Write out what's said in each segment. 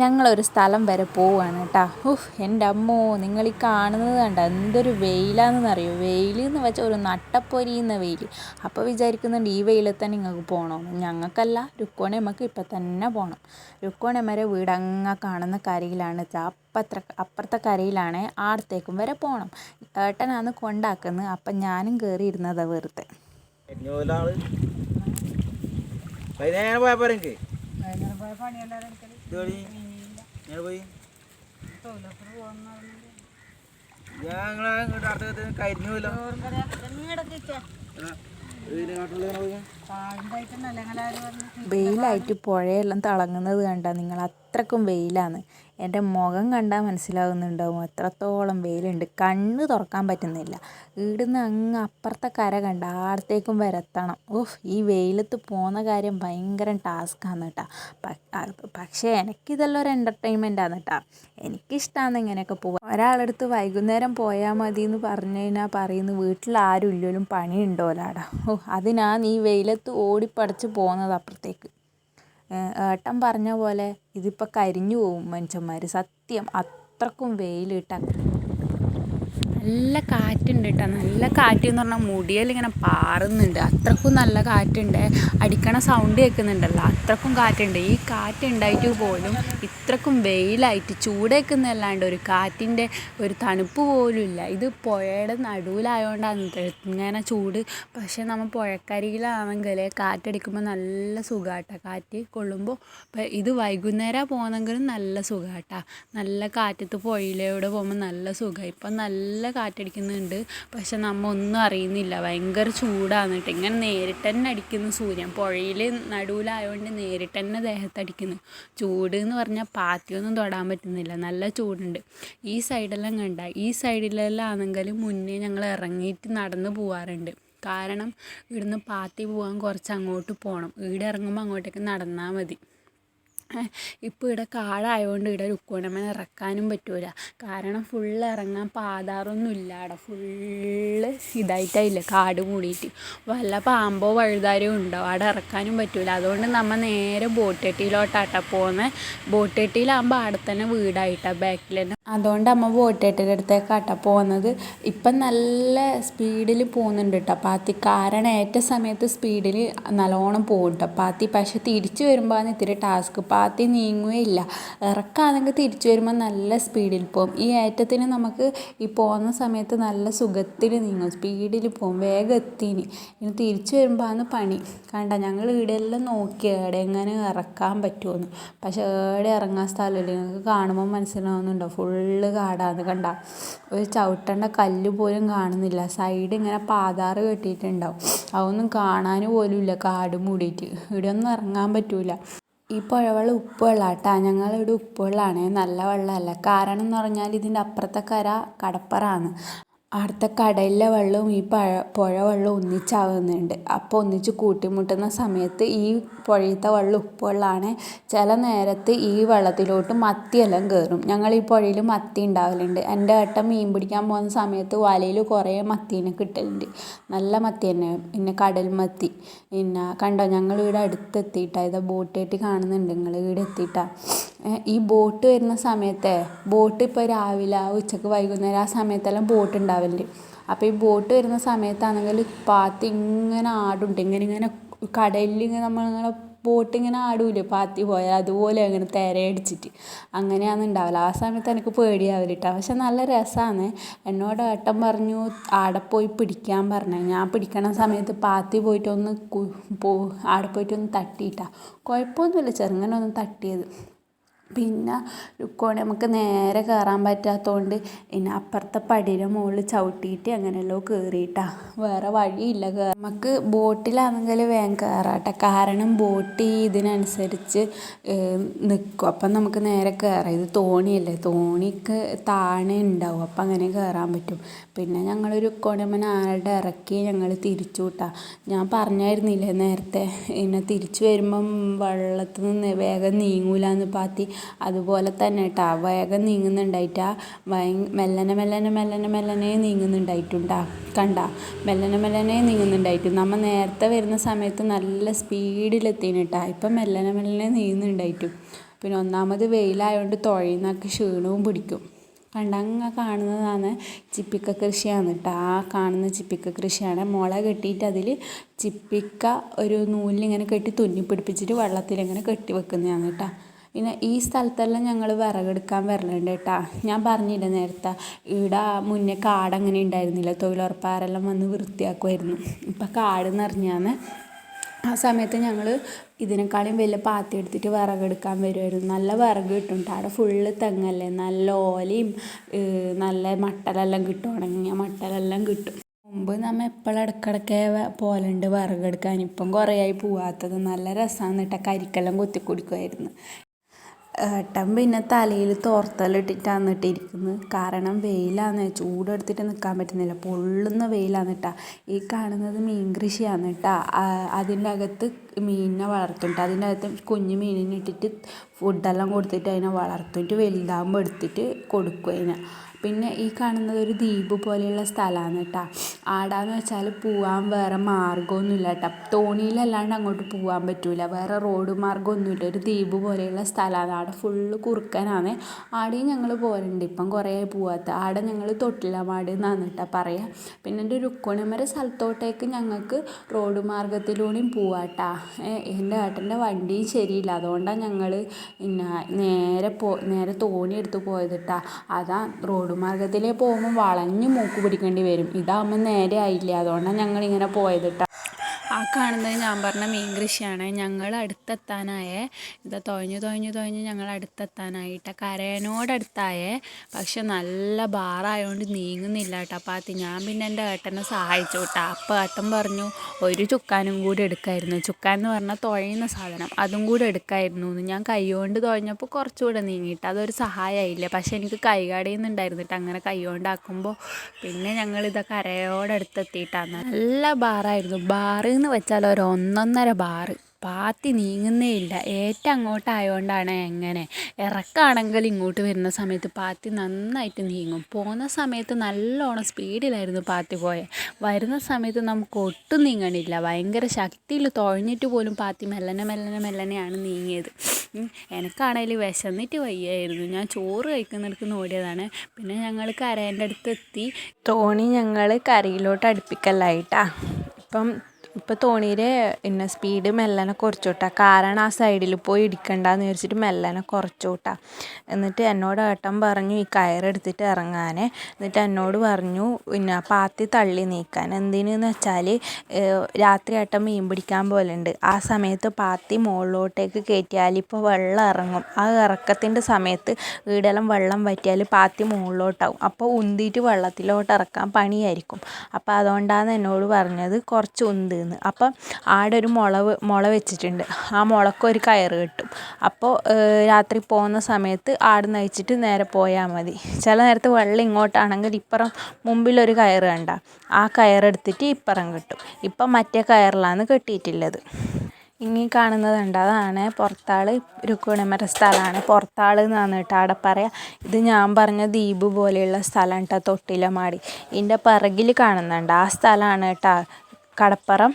ഞങ്ങളൊരു സ്ഥലം വരെ പോവുകയാണ് കേട്ടോ ഉഫ് എന്റെ അമ്മോ നിങ്ങൾ ഈ കാണുന്നത് കണ്ട എന്തൊരു വെയിലാണെന്നറിയോ? വെയിൽ എന്ന് വെച്ചാൽ ഒരു നട്ടപ്പൊരിയുന്ന വെയിൽ. അപ്പോൾ വിചാരിക്കുന്നുണ്ട് ഈ വെയിലിൽ തന്നെ നിങ്ങൾക്ക് പോകണമെന്ന് ഞങ്ങൾക്കല്ല രുക്കോണയമ്മക്ക് ഇപ്പം തന്നെ പോകണം. രുക്കോണയമ്മരെ വീട് അങ്ങ് കാണുന്ന കരയിലാണ് അപ്പത്ര അപ്പുറത്തെ കരയിലാണ് ആടത്തേക്കും വരെ പോകണം. ഏട്ടനാന്ന് കൊണ്ടാക്കുന്നത്. അപ്പം ഞാനും കയറി ഇരുന്നതാണ് വെറുതെ വൈകുന്നേരം പോയാ ഞാൻ പോയി? ഞങ്ങളെ വെയിലായിട്ട് പുഴയെല്ലാം തിളങ്ങുന്നത് കണ്ട നിങ്ങൾ അത്രക്കും വെയിലാണ്. എന്റെ മുഖം കണ്ടാൽ മനസ്സിലാകുന്നുണ്ടാവും. എത്രത്തോളം വെയിലുണ്ട്. കണ്ണ് തുറക്കാൻ പറ്റുന്നില്ല. ഇവിടുന്ന് അങ്ങ് അപ്പുറത്തെ കര കണ്ട ആടത്തേക്കും വരെ എത്തണം. ഓഹ് ഈ വെയിലത്ത് പോകുന്ന കാര്യം ഭയങ്കര ടാസ്ക്കാണ് കേട്ടോ. പക്ഷേ എനിക്കിതെല്ലാം ഒരു എന്റർടൈൻമെന്റ് ആണ് കേട്ടോ. എനിക്കിഷ്ടമാണ് ഇങ്ങനെയൊക്കെ പോകാം ഒരാളെടുത്ത് വൈകുന്നേരം പോയാൽ മതി എന്ന് പറഞ്ഞു കഴിഞ്ഞാൽ പറയുന്നു വീട്ടിൽ ആരും ഇല്ലെങ്കിലും പണി ഉണ്ടോലാടാ ഓ അതിനാണ് ഈ വെയിലത്ത് ഓടിപ്പടച്ച് പോകുന്നത് അപ്പുറത്തേക്ക്. ഏട്ടൻ പറഞ്ഞ പോലെ ഇതിപ്പോൾ കരിഞ്ഞു പോകും മനുഷ്യന്മാർ സത്യം. അത്രക്കും വെയിലിട്ട. നല്ല കാറ്റുണ്ട് കേട്ടോ നല്ല കാറ്റ് എന്ന് പറഞ്ഞാൽ മുടിയിലിങ്ങനെ പാറുന്നുണ്ട്. അത്രക്കും നല്ല കാറ്റുണ്ട്. അടിക്കണ സൗണ്ട് കേൾക്കുന്നുണ്ടല്ലോ. അത്രക്കും കാറ്റുണ്ട്. ഈ കാറ്റ് ഉണ്ടായിട്ട് പോലും ഇത്രക്കും വെയിലായിട്ട് ചൂടേക്കുന്നല്ലാണ്ട് ഒരു കാറ്റിന്റെ ഒരു തണുപ്പ് പോലും ഇല്ല. ഇത് പുഴയുടെ നടുവിലായതുകൊണ്ടാണ് ഇങ്ങനെ ചൂട്. പക്ഷേ നമ്മൾ പുഴക്കരികിലാണെങ്കിൽ കാറ്റടിക്കുമ്പോൾ നല്ല സുഖമാട്ടോ കാറ്റ് കൊള്ളുമ്പോൾ ഇത് വൈകുന്നേരം പോകുന്നെങ്കിലും നല്ല സുഖമാട്ടോ നല്ല കാറ്റത്ത് പുഴയിലൂടെ പോകുമ്പോൾ നല്ല സുഖം. ഇപ്പം നല്ല കാറ്റടിക്കുന്നുണ്ട്. പക്ഷെ നമ്മൾ ഒന്നും അറിയുന്നില്ല. ഭയങ്കര ചൂടാണ് കേട്ടോ. ഇങ്ങനെ നേരിട്ട് തന്നെ അടിക്കുന്നു സൂര്യൻ. പുഴയിൽ നടുവിലായതുകൊണ്ട് നേരിട്ട് തന്നെ ദേഹത്തടിക്കുന്നു. ചൂട് എന്ന് പറഞ്ഞാൽ പാത്തിയൊന്നും തൊടാൻ പറ്റുന്നില്ല. നല്ല ചൂടുണ്ട്. ഈ സൈഡെല്ലാം കണ്ട ഈ സൈഡിലെല്ലാം ആണെങ്കിൽ മുന്നേ ഞങ്ങൾ ഇറങ്ങിയിട്ട് നടന്ന് പോവാറുണ്ട്. കാരണം ഇവിടുന്ന് പാത്തി പോകാൻ കുറച്ച് അങ്ങോട്ട് പോകണം ഇവിടെ ഇറങ്ങുമ്പോൾ അങ്ങോട്ടേക്ക് നടന്നാൽ മതി. ഇപ്പോൾ ഇവിടെ കാടായതുകൊണ്ട് ഇവിടെ രുക്കോണമ്മനെ ഇറക്കാനും പറ്റൂല. കാരണം ഫുള്ള് ഇറങ്ങാൻ പാതാറൊന്നും ഇല്ല അവിടെ ഫുള്ള് ഇതായിട്ടായില്ല കാട് മൂടിയിട്ട് വല്ല പാമ്പോ വഴുതാരോ ഉണ്ടാവും അവിടെ ഇറക്കാനും പറ്റൂല. അതുകൊണ്ട് നമ്മൾ നേരെ ബോട്ടെട്ടിയിലോട്ടാട്ടാ പോകുന്നത് ബോട്ടെട്ടിയിലാകുമ്പോൾ അവിടെ തന്നെ വീടായിട്ടാ ബാക്കിൽ തന്നെ. അതുകൊണ്ട് അമ്മ ബോട്ടെട്ടിയുടെ അടുത്തേക്കാട്ടാ പോകുന്നത് ഇപ്പം നല്ല സ്പീഡിൽ പോകുന്നുണ്ട് കേട്ടോ പാത്തി. കാരണം ഏറ്റ സമയത്ത് സ്പീഡിൽ നല്ലോണം പോകും കേട്ടോ പാത്തി. പക്ഷെ തിരിച്ച് വരുമ്പോഴാണ് ഇത്തിരി ടാസ്ക്. പാത്തി നീങ്ങുകയില്ല. ഇറക്കാണെങ്കിൽ തിരിച്ചു വരുമ്പോൾ നല്ല സ്പീഡിൽ പോകും ഈ ഏറ്റത്തിന് നമുക്ക് ഈ പോകുന്ന സമയത്ത് നല്ല സുഖത്തിൽ നീങ്ങും. സ്പീഡിൽ പോകും വേഗം എത്തിന് ഇനി. തിരിച്ചു വരുമ്പോൾ ആണ് പണി. കണ്ട ഞങ്ങൾ ഇവിടെയെല്ലാം നോക്കി ഏടെ എങ്ങനെ ഇറക്കാൻ പറ്റുമെന്ന് പക്ഷേ ഏടെ ഇറങ്ങാൻ സ്ഥലമില്ല. നിങ്ങൾക്ക് കാണുമ്പോൾ മനസ്സിലാവുന്നുണ്ടോ? ഫുള്ള് കാടാന്ന്. കണ്ട ഒരു ചവിട്ടേണ്ട കല്ല് പോലും കാണുന്നില്ല. സൈഡ് ഇങ്ങനെ പാതാറ് കെട്ടിയിട്ടുണ്ടാവും. അതൊന്നും കാണാൻ പോലും ഇല്ല കാട് മൂടിയിട്ട്. ഇവിടെ ഒന്നും ഇറങ്ങാൻ പറ്റൂല. ഈ പുഴ വെള്ളം ഉപ്പ് വെള്ളമാണ് കേട്ടോ ഞങ്ങളിവിടെ ഉപ്പ് വെള്ളമാണ് നല്ല വെള്ളമല്ല. കാരണം എന്ന് പറഞ്ഞാൽ ഇതിന്റെ അപ്പുറത്തെ കര കടപ്പുറമാണ് അവിടുത്തെ കടലിലെ വെള്ളവും ഈ പഴ പുഴ വെള്ളവും ഒന്നിച്ചാവുന്നുണ്ട്. അപ്പോൾ ഒന്നിച്ച് കൂട്ടിമുട്ടുന്ന സമയത്ത് ഈ പുഴയിലത്തെ വെള്ളം ഉപ്പ് ചില നേരത്ത് ഈ വെള്ളത്തിലോട്ട് മത്തിയെല്ലാം കയറും ഞങ്ങൾ ഈ പുഴയിൽ മത്തി ഉണ്ടാവലുണ്ട് എന്റെ ഏട്ടൻ മീൻ പിടിക്കാൻ പോകുന്ന സമയത്ത് വലയിൽ കുറേ മത്തീനെ കിട്ടലുണ്ട്. നല്ല മത്തി തന്നെ. പിന്നെ കടൽ മത്തി. പിന്നെ കണ്ടോ ഞങ്ങൾ ഇവിടെ അടുത്തെത്തിയിട്ടാണ് ബോട്ട് കെട്ടി കാണുന്നുണ്ട്. നിങ്ങൾ ഇവിടെ എത്തിയിട്ടാണ് ഈ ബോട്ട് വരുന്ന സമയത്തെ ബോട്ട് ഇപ്പോൾ രാവിലെ ഉച്ചയ്ക്ക് വൈകുന്നേരം ആ സമയത്തെല്ലാം ബോട്ട് ഉണ്ടാവലുണ്ട് അപ്പോൾ ഈ ബോട്ട് വരുന്ന സമയത്താണെങ്കിൽ പാത്തി ഇങ്ങനെ ആടുണ്ട്. ഇങ്ങനെ ഇങ്ങനെ കടലിൽ ഇങ്ങനെ നമ്മളിങ്ങനെ ബോട്ട് ഇങ്ങനെ ആടൂലേ പാത്തി പോയാൽ? അതുപോലെ അങ്ങനെ തിരയടിച്ചിട്ട്. അങ്ങനെയാണ് ഉണ്ടാവില്ല ആ സമയത്ത് എനിക്ക് പേടിയാവില്ല കേട്ടോ പക്ഷെ നല്ല രസമാണ് എന്നോട് ഏട്ടൻ പറഞ്ഞു ആടെ പോയി പിടിക്കാൻ പറഞ്ഞു. ഞാൻ പിടിക്കണ സമയത്ത് പാത്തി പോയിട്ടൊന്ന് പോ ആടെ പോയിട്ടൊന്ന് തട്ടിയിട്ടാണ് കുഴപ്പമൊന്നുമില്ല. ചെറുങ്ങനെ ഒന്ന് തട്ടിയത്. പിന്നെ ലുക്കോണി നമുക്ക് നേരെ കയറാൻ പറ്റാത്തതുകൊണ്ട് പിന്നെ അപ്പുറത്തെ പടിയുടെ മുകളിൽ ചവിട്ടിയിട്ട് അങ്ങനെയല്ലോ കയറിയിട്ടാ വേറെ വഴിയില്ല കയറാൻ നമുക്ക് ബോട്ടിലാണെങ്കിൽ വേഗം കയറാട്ടെ കാരണം ബോട്ട് ഇതിനനുസരിച്ച് നിൽക്കും അപ്പം നമുക്ക് നേരെ കയറാം ഇത് തോണിയല്ലേ? തോണിക്ക് താണ ഉണ്ടാവും. അപ്പം അങ്ങനെ കയറാൻ പറ്റും. പിന്നെ ഞങ്ങൾ രുക്കോണിയമ്മനെ ആരുടെ ഇറക്കി ഞങ്ങൾ തിരിച്ചു വിട്ടാ ഞാൻ പറഞ്ഞായിരുന്നില്ലേ നേരത്തെ? പിന്നെ തിരിച്ചു വരുമ്പം വെള്ളത്തിൽ നിന്ന് വേഗം നീങ്ങൂലെന്ന് പാത്തി. അതുപോലെ തന്നെ കേട്ടോ വേഗം നീങ്ങുന്നുണ്ടായിട്ടാ. ഭയ മെല്ലനെ മെല്ലനെ മെല്ലനെ മെല്ലനെ നീങ്ങുന്നുണ്ടായിട്ടുണ്ടാ. കണ്ട മെല്ലനെ മെല്ലനെ നീങ്ങുന്നുണ്ടായിട്ട്. നമ്മൾ നേരത്തെ വരുന്ന സമയത്ത് നല്ല സ്പീഡിലെത്തിനിട്ടാ ഇപ്പം മെല്ലനെ മെല്ലനെ നീങ്ങുന്നുണ്ടായിട്ടും. പിന്നെ ഒന്നാമത് വെയിലായതുകൊണ്ട് തുഴയുന്നൊക്കെ ക്ഷീണവും പിടിക്കും. കണ്ടങ്ങ കാണുന്നതാണ് ചിപ്പിക്ക കൃഷിയാണ് കേട്ടോ ആ കാണുന്ന ചിപ്പിക്ക കൃഷിയാണ്. മുള കെട്ടിയിട്ട് അതിൽ ചിപ്പിക്ക ഒരു നൂലിലിങ്ങനെ കെട്ടി തുന്നി പിടിപ്പിച്ചിട്ട് വെള്ളത്തിലിങ്ങനെ കെട്ടി വെക്കുന്നതാണ് കേട്ടോ പിന്നെ ഈ സ്ഥലത്തെല്ലാം ഞങ്ങൾ വിറകെടുക്കാൻ വരലുണ്ട് കേട്ടോ. ഞാൻ പറഞ്ഞില്ലേ നേരത്തെ ഇവിടെ മുന്നേ കാട് അങ്ങനെ ഉണ്ടായിരുന്നില്ല തൊഴിലുറപ്പാരെല്ലാം വന്ന് വൃത്തിയാക്കുമായിരുന്നു ഇപ്പം കാട് നിറഞ്ഞാന്ന് ആ സമയത്ത് ഞങ്ങൾ ഇതിനേക്കാളും വലിയ പാത്തി എടുത്തിട്ട് വിറകെടുക്കാൻ വരുമായിരുന്നു നല്ല വിറക് കിട്ടും അവിടെ ഫുള്ള് തെങ്ങല്ലേ നല്ല ഓലയും നല്ല മട്ടലെല്ലാം കിട്ടും ഉണങ്ങിയ മട്ടലെല്ലാം കിട്ടും. മുമ്പ് നമ്മൾ എപ്പോഴും ഇടയ്ക്കിടയ്ക്ക് പോലുണ്ട് വിറകെടുക്കാൻ. ഇപ്പം കുറേ ആയി പോവാത്തത്. നല്ല രസമാണ് കേട്ടോ. കരിക്കെല്ലാം കൊത്തി കുടിക്കുമായിരുന്നു ഏട്ടൻ പിന്നെ തലയിൽ തോർത്തലിട്ടിട്ടാണ് ഇട്ടിരിക്കുന്നത് കാരണം വെയിലാണ് ചൂടെടുത്തിട്ട് നിൽക്കാൻ പറ്റുന്നില്ല. പൊള്ളുന്ന വെയിലാണ് കേട്ടാ ഈ കാണുന്നത് മീൻ കൃഷിയാണ് കേട്ടാ അതിന്റെ അകത്ത് മീനിനെ വളർത്തും അതിന്റെ അകത്ത് കുഞ്ഞു മീനിനെ ഇട്ടിട്ട് ഫുഡെല്ലാം കൊടുത്തിട്ട് അതിനെ വളർത്തിയിട്ട് വലുതാകുമ്പോൾ എടുത്തിട്ട് കൊടുക്കും അതിനെ. പിന്നെ ഈ കാണുന്നത് ഒരു ദ്വീപ് പോലെയുള്ള സ്ഥലമാണ് കേട്ടോ. ആടാന്ന് വെച്ചാൽ പോവാൻ വേറെ മാർഗമൊന്നുമില്ല കേട്ടോ. തോണിയിലല്ലാണ്ട് അങ്ങോട്ട് പോവാൻ പറ്റില്ല വേറെ റോഡ് മാർഗമൊന്നുമില്ല. ഒരു ദ്വീപ് പോലെയുള്ള സ്ഥലമാണ്. ആടെ ഫുള്ള് കുറുക്കനാണ്. ആടെയും ഞങ്ങൾ പോരണ്ട് ഇപ്പം കുറേ പോവാത്ത. ആടെ ഞങ്ങൾ തൊട്ടിലമാട് എന്നാണ് കേട്ടോ പറയുക പിന്നെ എന്റെ രുക്കോണിമര സ്ഥലത്തോട്ടേക്ക് ഞങ്ങൾക്ക് റോഡ് മാർഗത്തിലൂടെയും പോവാം കേട്ടോ. എന്റെ ഏട്ടന്റെ വണ്ടിയും ശരിയില്ല. അതുകൊണ്ടാണ് ഞങ്ങൾ പിന്നെ നേരെ പോ നേരെ തോണി എടുത്ത് പോയത് കേട്ടോ. അതാ റോഡ് മാർഗത്തിലേ പോകുമ്പോൾ വളഞ്ഞ് മൂക്ക് പിടിക്കേണ്ടി വരും. ഇതാകുമ്പോൾ നേരെ ആയില്ലേ? അതുകൊണ്ടാണ് ഞങ്ങൾ ഇങ്ങനെ പോയത് കേട്ടോ ആ കാണുന്നത് ഞാൻ പറഞ്ഞ മീൻ കൃഷിയാണ്. ഞങ്ങൾ അടുത്തെത്താനായേ ഇത് തൊഴഞ്ഞു തൊഴഞ്ഞു തുഴഞ്ഞ് ഞങ്ങൾ അടുത്തെത്താനായിട്ട് കരേനോടടുത്തായേ പക്ഷെ നല്ല ബാറായതുകൊണ്ട് നീങ്ങുന്നില്ല കേട്ടോ പാത്തി ഞാൻ പിന്നെ എന്റെ ഏട്ടനെ സഹായിച്ചു കേട്ടോ. അപ്പോൾ ഏട്ടൻ പറഞ്ഞു ഒരു ചുക്കാനും കൂടി എടുക്കായിരുന്നു. ചുക്കാൻ എന്ന് പറഞ്ഞാൽ തുഴയുന്ന സാധനം. അതും കൂടി എടുക്കായിരുന്നു എന്ന്. ഞാൻ കൈകൊണ്ട് തുഴഞ്ഞപ്പോൾ കുറച്ചുകൂടെ നീങ്ങിയിട്ട് അതൊരു സഹായമായില്ല പക്ഷെ എനിക്ക് കൈകാടിയുന്നുണ്ടായിരുന്നിട്ട് അങ്ങനെ കൈ കൊണ്ടാക്കുമ്പോൾ പിന്നെ ഞങ്ങളിത് കരയോടടുത്തെത്തിയിട്ടാണ് നല്ല ബാറായിരുന്നു. ബാറ് എന്ന് വെച്ചാൽ ഒരു ഒന്നൊന്നര ബാറ് പാത്തി നീങ്ങുന്നേ ഇല്ല ഏറ്റവും അങ്ങോട്ടായതുകൊണ്ടാണ് എങ്ങനെ. ഇറക്കാണെങ്കിൽ ഇങ്ങോട്ട് വരുന്ന സമയത്ത് പാത്തി നന്നായിട്ട് നീങ്ങും. പോകുന്ന സമയത്ത് നല്ലോണം സ്പീഡിലായിരുന്നു പാത്തി പോയത് വരുന്ന സമയത്ത് നമുക്ക് ഒട്ടും നീങ്ങണില്ല. ഭയങ്കര ശക്തിയിൽ തുഴഞ്ഞിട്ട് പോലും പാത്തി മെല്ലനെ മെല്ലനെ മെല്ലനെയാണ് നീങ്ങിയത്. എനിക്കാണെങ്കിൽ വിശന്നിട്ട് വയ്യായിരുന്നു. ഞാൻ ചോറ് കഴിക്കുന്നിടക്ക് ഓടിയതാണ്. പിന്നെ ഞങ്ങൾ കരേന്റെ അടുത്ത് എത്തി തോണി ഞങ്ങൾ കരയിലോട്ട് അടുപ്പിക്കലായിട്ടാ. ഇപ്പം ഇപ്പോൾ തോണിയിൽ പിന്നെ സ്പീഡ് മെല്ലനെ കുറച്ചു വിട്ടാ കാരണം ആ സൈഡിൽ പോയി ഇടിക്കണ്ടെന്ന് വിചാരിച്ചിട്ട് മെല്ലനെ കുറച്ചു വിട്ടാ എന്നിട്ട് എന്നോട് ഏട്ടൻ പറഞ്ഞു ഈ കയറെടുത്തിട്ട് ഇറങ്ങാൻ എന്നിട്ട് എന്നോട് പറഞ്ഞു പിന്നെ പാത്തി തള്ളി നീക്കാൻ. എന്തിനെന്ന് വെച്ചാൽ രാത്രി ഏട്ടൻ മീൻ പിടിക്കാൻ പോലുണ്ട് ആ സമയത്ത് പാത്തി മുകളിലോട്ടേക്ക് കയറ്റിയാൽ ഇപ്പോൾ വെള്ളം ഇറങ്ങും. ആ ഇറക്കത്തിന്റെ സമയത്ത് ഈടെല്ലാം വെള്ളം വറ്റിയാൽ പാത്തി മുകളിലോട്ടാവും അപ്പോൾ ഉന്തിയിട്ട് വെള്ളത്തിലോട്ട് ഇറക്കാൻ പണിയായിരിക്കും. അപ്പോൾ അതുകൊണ്ടാണ് എന്നോട് പറഞ്ഞത് കുറച്ച് ഉന്ത് എന്ന് അപ്പം ആടെ ഒരു മുള മുള വെച്ചിട്ടുണ്ട്. ആ മുളക്ക് ഒരു കയറ് കെട്ടും. അപ്പോൾ രാത്രി പോകുന്ന സമയത്ത് ആട് നയിച്ചിട്ട് നേരെ പോയാൽ മതി. ചില നേരത്ത് വെള്ളം ഇങ്ങോട്ടാണെങ്കിൽ ഇപ്പുറം മുമ്പിലൊരു കയറ് കണ്ട. ആ കയറെടുത്തിട്ട് ഇപ്പുറം കെട്ടും. ഇപ്പം മറ്റേ കയറിലാണ് കെട്ടിയിട്ടുള്ളത് ഇനി കാണുന്നത് ഉണ്ട് അതാണ് പുറത്താൾ രുക്കുണിമര സ്ഥലമാണ്. പുറത്താൾ എന്നാണ് കേട്ടോ അവിടെ പറയാം. ഇത് ഞാൻ പറഞ്ഞ ദ്വീപ് പോലെയുള്ള സ്ഥലം കേട്ടോ തൊട്ടിലമാടി. ഇതിന്റെ പിറകിൽ കാണുന്നുണ്ട്. ആ സ്ഥലമാണ് കേട്ടോ കടപ്പുറം.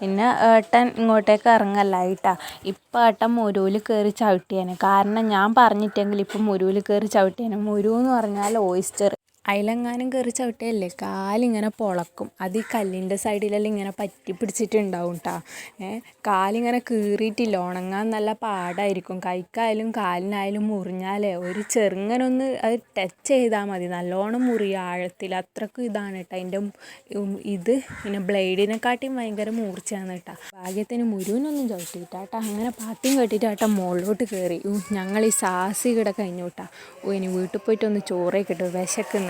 പിന്നെ ഏട്ടൻ ഇങ്ങോട്ടേക്ക് ഇറങ്ങല്ലായിട്ടാ ഇപ്പം ഏട്ടൻ മുരുവിൽ കയറി ചവിട്ടിയേനെ. കാരണം ഞാൻ പറഞ്ഞിട്ടെങ്കിൽ ഇപ്പം മുരുവിൽ കയറി ചവിട്ടിയേനെ. മുരു എന്ന് പറഞ്ഞാൽ ഓയിസ്റ്റർ. അതിലെങ്ങാനും കയറി ചവിട്ടിയല്ലേ? കാലിങ്ങനെ പൊളക്കും. അത് ഈ കല്ലിന്റെ സൈഡിലെല്ലാം ഇങ്ങനെ പറ്റി പിടിച്ചിട്ടുണ്ടാവും കേട്ടോ ഏ? കാലിങ്ങനെ കീറിയിട്ടില്ല. ഉണങ്ങാൻ നല്ല പാടായിരിക്കും. കൈക്കായാലും കാലിനായാലും മുറിഞ്ഞാലേ ഒരു ചെറുങ്ങനൊന്ന് അത് ടച്ച് ചെയ്താൽ മതി. നല്ലോണം മുറി ആഴത്തിൽ. അത്രക്കും ഇതാണ് കേട്ടോ അതിന്റെ ഇത് പിന്നെ ബ്ലേഡിനെക്കാട്ടിയും ഭയങ്കര മൂർച്ചയാണ് കേട്ടോ ഭാഗ്യത്തിന് മുരുവിനൊന്നും ചവിട്ടിയിട്ടാ കേട്ടോ അങ്ങനെ പാത്തിയും കെട്ടിയിട്ട് കേട്ടോ മുകളിലോട്ട് കയറി ഞങ്ങൾ ഈ സാഹസി ഇവിടെ കഴിഞ്ഞു കേട്ടോ ഓ ഇനി വീട്ടിൽ പോയിട്ടൊന്ന് ചോറേ കിട്ടും വിശക്കുന്നു.